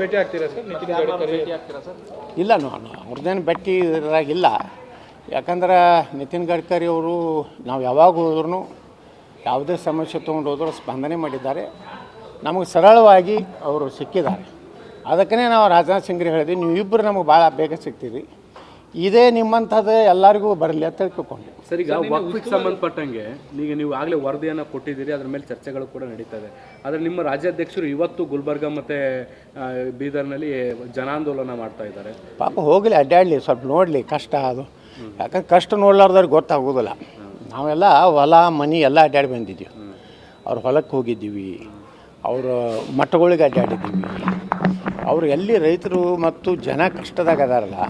ಭೇಟಿ ಆಗ್ತೀರಾ ಸರ್? ನಿತಿನ್ ಗಡ್ಕರಿ ಇಲ್ಲ ನಾನು ಅವ್ರದ್ದೇನು ಭೇಟಿ ಇದ್ರಾಗಿಲ್ಲ. ಯಾಕಂದ್ರೆ ನಿತಿನ್ ಗಡ್ಕರಿ ಅವರು ನಾವು ಯಾವಾಗ ಹೋದ್ರೂ ಯಾವುದೇ ಸಮಸ್ಯೆ ತೊಗೊಂಡು ಹೋದರೂ ಸ್ಪಂದನೆ ಮಾಡಿದ್ದಾರೆ. ನಮಗೆ ಸರಳವಾಗಿ ಅವರು ಸಿಕ್ಕಿದ್ದಾರೆ. ಅದಕ್ಕೇ ನಾವು ರಾಜನಾಥ್ ಸಿಂಗ್ರಿ ಹೇಳಿದ್ವಿ ನೀವು ಇಬ್ಬರು ನಮಗೆ ಭಾಳ ಬೇಗ ಸಿಗ್ತೀರಿ. ಇದೇ ನಿಮ್ಮಂಥದ್ದು ಎಲ್ಲರಿಗೂ ಬರಲಿ ಅಂತ ತಿಳ್ಕೊಂಡೆ ಸರಿ ಈಗ ವಕ್ಫಿಗೆ ಸಂಬಂಧಪಟ್ಟಂಗೆ ಈಗ ನೀವು ಆಗಲೇ ವರದಿಯನ್ನು ಕೊಟ್ಟಿದ್ದೀರಿ ಅದ್ರ ಮೇಲೆ ಚರ್ಚೆಗಳು ಕೂಡ ನಡೀತದೆ. ಇದೆ ಆದರೆ ನಿಮ್ಮ ರಾಜ್ಯಾಧ್ಯಕ್ಷರು ಇವತ್ತು ಗುಲ್ಬರ್ಗ ಮತ್ತು ಬೀದರ್ನಲ್ಲಿ ಜನಾಂದೋಲನ ಮಾಡ್ತಾ ಇದ್ದಾರೆ. ಪಾಪ ಹೋಗಲಿ ಅಡ್ಡಾಡಲಿ ಸ್ವಲ್ಪ ನೋಡಲಿ ಕಷ್ಟ ಅದು. ಯಾಕಂದ್ರೆ ಕಷ್ಟ ನೋಡ್ಲಾರ್ದವ್ರಿಗೆ ಗೊತ್ತಾಗೋದಿಲ್ಲ. ನಾವೆಲ್ಲ ಹೊಲ ಮನೆ ಎಲ್ಲ ಅಡ್ಡಾಡಿ ಬಂದಿದ್ದೀವಿ. ಅವ್ರ ಹೊಲಕ್ಕೆ ಹೋಗಿದ್ದೀವಿ. ಅವರು ಮಠಗಳಿಗೆ ಅಡ್ಡಾಡಿದ್ದೀವಿ. ಅವರು ಎಲ್ಲಿ ರೈತರು ಮತ್ತು ಜನ ಕಷ್ಟದಾಗ ಅದಾರಲ್ಲ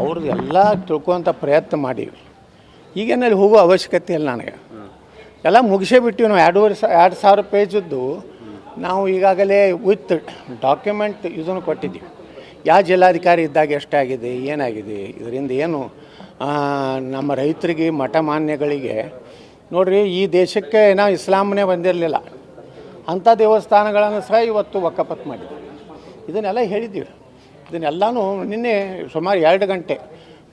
ಅವ್ರದ್ದು ಎಲ್ಲ ತಿಳ್ಕೊತ ಪ್ರಯತ್ನ ಮಾಡೀವಿ. ಈಗೇನಲ್ಲಿ ಹೋಗೋ ಅವಶ್ಯಕತೆ ಇಲ್ಲ ನನಗೆ. ಎಲ್ಲ ಮುಗಿಸೇ ಬಿಟ್ಟಿವಿ ನಾವು. ಎರಡೂವರೆ ಸಾ ಎರಡು ಸಾವಿರ ಪೇಜದ್ದು ನಾವು ಈಗಾಗಲೇ ವಿತ್ ಡಾಕ್ಯುಮೆಂಟ್ ಇದನ್ನು ಕೊಟ್ಟಿದ್ದೀವಿ. ಯಾವ ಜಿಲ್ಲಾಧಿಕಾರಿ ಇದ್ದಾಗ ಎಷ್ಟಾಗಿದೆ, ಏನಾಗಿದೆ, ಇದರಿಂದ ಏನು ನಮ್ಮ ರೈತರಿಗೆ, ಮಠ ಮಾನ್ಯಗಳಿಗೆ ನೋಡ್ರಿ, ಈ ದೇಶಕ್ಕೆ ನಾವು ಇಸ್ಲಾಮನೇ ಬಂದಿರಲಿಲ್ಲ. ಅಂಥ ದೇವಸ್ಥಾನಗಳನ್ನು ಸಹ ಇವತ್ತು ವಕ್ಕಪತ್ ಮಾಡಿದ್ದೀವಿ. ಇದನ್ನೆಲ್ಲ ಹೇಳಿದ್ದೀವಿ. ಇದನ್ನೆಲ್ಲನೂ ನಿನ್ನೆ ಸುಮಾರು ಎರಡು ಗಂಟೆ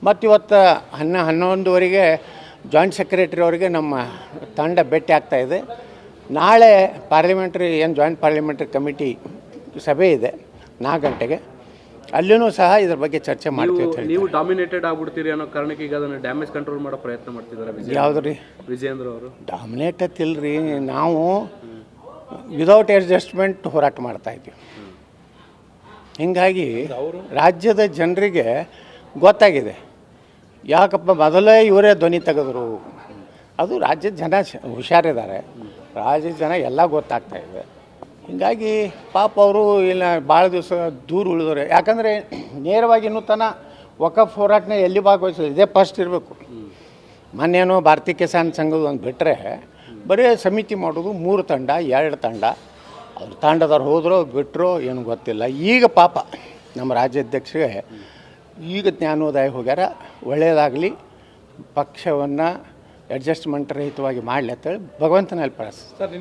ಮತ್ತು ಇವತ್ತು ಹನ್ನ ಹನ್ನೊಂದುವರೆಗೆ ಜಾಯಿಂಟ್ ಸೆಕ್ರೆಟರಿ ಅವರಿಗೆ ನಮ್ಮ ತಂಡ ಭೇಟಿ ಆಗ್ತಾ ಇದೆ. ನಾಳೆ ಪಾರ್ಲಿಮೆಂಟ್ರಿ ಏನು ಜಾಯಿಂಟ್ ಪಾರ್ಲಿಮೆಂಟ್ರಿ ಕಮಿಟಿ ಸಭೆ ಇದೆ ನಾಲ್ಕು ಗಂಟೆಗೆ. ಅಲ್ಲಿನೂ ಸಹ ಇದ್ರ ಬಗ್ಗೆ ಚರ್ಚೆ ಮಾಡ್ತೀವಿ ಅಂತ ಹೇಳಿ ನೀವು ಡಾಮಿನೇಟೆಡ್ ಆಗ್ಬಿಡ್ತೀರಿ ಅನ್ನೋ ಕಾರಣಕ್ಕೆ ಈಗ ಅದನ್ನು ಡ್ಯಾಮೇಜ್ ಕಂಟ್ರೋಲ್ ಮಾಡೋ ಪ್ರಯತ್ನ ಮಾಡ್ತಿದ್ದಾರೆ ವಿಜಯ ಯಾವುದು ರೀ ವಿಜೇಂದ್ರ ಅವರು. ಡಾಮಿನೇಟ್ ಅತ್ತಿಲ್ರಿ ನಾವು ವಿದೌಟ್ ಅಡ್ಜಸ್ಟ್ಮೆಂಟ್ ಹೋರಾಟ ಮಾಡ್ತಾ ಇದ್ದೀವಿ ಹೀಗಾಗಿ ರಾಜ್ಯದ ಜನರಿಗೆ ಗೊತ್ತಾಗಿದೆ. ಯಾಕಪ್ಪ ಮೊದಲೇ ಇವರೇ ಧ್ವನಿ ತೆಗೆದ್ರು. ಅದು ರಾಜ್ಯದ ಜನ ಹುಷಾರಿದ್ದಾರೆ. ರಾಜ್ಯದ ಜನ ಎಲ್ಲ ಗೊತ್ತಾಗ್ತಾ ಇದೆ. ಹೀಗಾಗಿ ಪಾಪ ಅವರು ಇಲ್ಲ ಭಾಳ ದಿವಸ ದೂರ ಉಳಿದವ್ರೆ. ಯಾಕಂದರೆ ನೇರವಾಗಿ ನೂತನ ತನ ವಕಫ್ ಹೋರಾಟನ ಎಲ್ಲಿ ಭಾಗವಹಿಸಿಲ್ಲ ಇದೇ ಫಸ್ಟ್ ಇರಬೇಕು. ಮೊನ್ನೇನೋ ಭಾರತೀಯ ಕಿಸಾನ್ ಸಂಘದ ಒಂದು ಬಿಟ್ಟರೆ ಬರೀ ಸಮಿತಿ ಮಾಡೋದು ಮೂರು ತಂಡ ಎರಡು ತಂಡ. ಅವ್ರ ತಾಂಡದವ್ರು ಹೋದ್ರೋ ಬಿಟ್ಟರೋ ಏನು ಗೊತ್ತಿಲ್ಲ. ಈಗ ಪಾಪ ನಮ್ಮ ರಾಜ್ಯಾಧ್ಯಕ್ಷರಿಗೆ ಈಗ ಜ್ಞಾನೋದಯ ಹೋಗ್ಯಾರ ಒಳ್ಳೆಯದಾಗಲಿ ಪಕ್ಷವನ್ನು ಅಡ್ಜಸ್ಟ್ಮೆಂಟ್ ರಹಿತವಾಗಿ ಮಾಡಲಿ ಅಂತೇಳಿ ಭಗವಂತನಲ್ಲಿ ಪ್ರಾರ್ಥಿಸ್ತಾರೆ